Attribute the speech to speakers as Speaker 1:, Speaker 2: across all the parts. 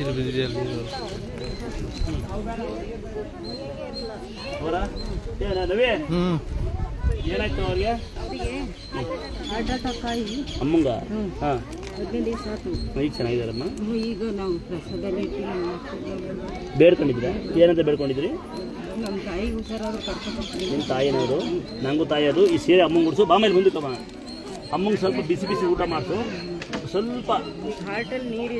Speaker 1: ನೀರು ಬಿದ್ದಿದೆ ಅಲ್ಲಿ ನೀರು?
Speaker 2: ಅವರ? ಏನ ನವಿ
Speaker 1: ಹ್ಞೂ
Speaker 2: ಏನಾಯ್ತು ಅವ್ರಿಗೆ?
Speaker 3: ಅವರಿಗೆ ಹಾರ್ಟ್ ಅಟ್ಯಾಕ್ ಆಗಿ
Speaker 2: ಅಮ್ಮಂಗ? ಹಾಂ.
Speaker 3: ಹದಿನೈದು ದಿವಸ ಆಯ್ತು
Speaker 2: ಈಗ ಚೆನ್ನಾಗಿದ್ದಾರಮ್ಮ?
Speaker 3: ಈಗ ನಾವು ಪ್ರಸಾದಲ್ಲಿ ಇಟ್ಟು ನಮ್ಮ
Speaker 2: ಬೇಡ್ಕೊಂಡಿದ್ದೀರಾ? ಏನಂತ ಬೇಡ್ಕೊಂಡಿದ್ರಿ?
Speaker 3: ನಮ್ಮ ಹುಷಾರಾದ್ರು ಕರ್ಕೊಂಡು
Speaker 2: ನಿಮ್ಮ ತಾಯಿನವರು? ನಂಗೂ ತಾಯಿ ಅದು. ಈ ಸೀರೆ ಅಮ್ಮಂಗೆ ಗುಡಿಸು ಬಾಮೇಲೆ ಬಂದಿತ್ತಮ್ಮ ಅಮ್ಮಂಗೆ ಸ್ವಲ್ಪ ಬಿಸಿ ಬಿಸಿ ಊಟ ಮಾಡಿಸು. ಸ್ವಲ್ಪ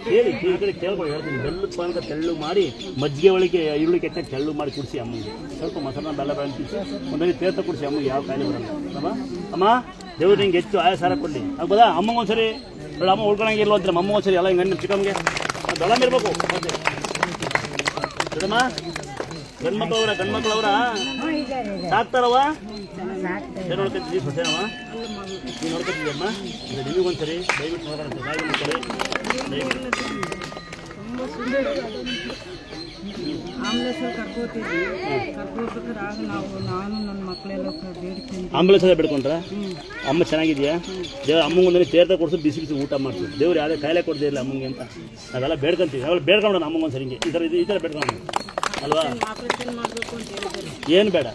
Speaker 2: ಕೇಳಿ ಕೇಳ್ಕೊಂಡು ಹೇಳ್ತೀನಿ. ಬೆಲ್ಲದ ಪಾನಕ ತೆಳ್ಳು ಮಾಡಿ ಮಜ್ಜಿಗೆ ಒಳಗೆ ಈರುಳ್ಳಿ ಕೆಟ್ಟ ತೆಳ್ಳು ಮಾಡಿ ಕುಡಿಸಿ ಅಮ್ಮಗೆ. ಸ್ವಲ್ಪ ಮೊಸರನ್ನ ಬೆಲ್ಲ ಬೆಲ್ಲ ಕುಡಿಸಿ ಒಂದೊಂದು ತೇರ್ತ ಕುಡಿಸಿ ಅಮ್ಮಗೆ ಯಾವ ಕಾಯಿಲೆ ಬರಲ್ಲ. ಅಮ್ಮ? ಅಮ್ಮ ದೇವ್ರು ನಿಂಗೆ ಹೆಚ್ಚು ಆಯಾಸಾರ ಕೊಡಲಿ. ಆಗ್ಬೋದಾ ಅಮ್ಮ ಒಂದ್ಸರಿ ಅಮ್ಮ ಅಮ್ಮ ಉಳ್ಕೊಳಂಗಿಲ್ಲ ಅಂತ ಅಮ್ಮ ಒಂದ್ಸರಿ ಎಲ್ಲ ಹಿಂಗೆ ಚಿಕ್ಕಮ್ಮಗೆ. ದೊಡ್ಡಮ್ಮ ಇರ್ಬೇಕು. ಮತ್ತೆ ಗಂಡ್ಮಕ್ಳವ್ರ ಗಂಡ್ಮಕ್ಳು ಅವರ ಗಂಡ್ಮಕ್ಳು ಅವರ
Speaker 3: ಹಾಂ ಇದ್ದಾರೆ
Speaker 2: ಸಾಕ್ತಾರವ ನೋಡ್ಕೊತಿದ್ದೀವಿ ಆಂಬುಲೆನ್ಸ್ ಎಲ್ಲ ಬಿಡ್ಕೊಂಡ್ರ? ಅಮ್ಮ ಚೆನ್ನಾಗಿದೆಯಾ? ದೇವ್ರ ಅಮ್ಮಗೊಂದ್ರೆ ತೇರ್ದ ಕೊಡಿಸು, ಬಿಸಿ ಬಿಸಿ ಊಟ ಮಾಡ್ತೀವಿ ದೇವ್ರು ಯಾವುದೇ ಕಾಯಿಲೆ ಕೊಡ್ದಿಲ್ಲ ಅಮ್ಮಂಗೆ ಅಂತ. ಅದೆಲ್ಲ ಬೇಡ್ಕೊಂತೀವಿ. ನಾವೆಲ್ಲ ಬೇಡ್ಕೊಂಡು ಅಮ್ಮಗೊಂದು ಸರಿಗೆ ಈ ಥರ ಈ ಥರ ಬೇಡ್ಕೊಂಡು ಅಲ್ವಾ? ಏನು ಬೇಡ.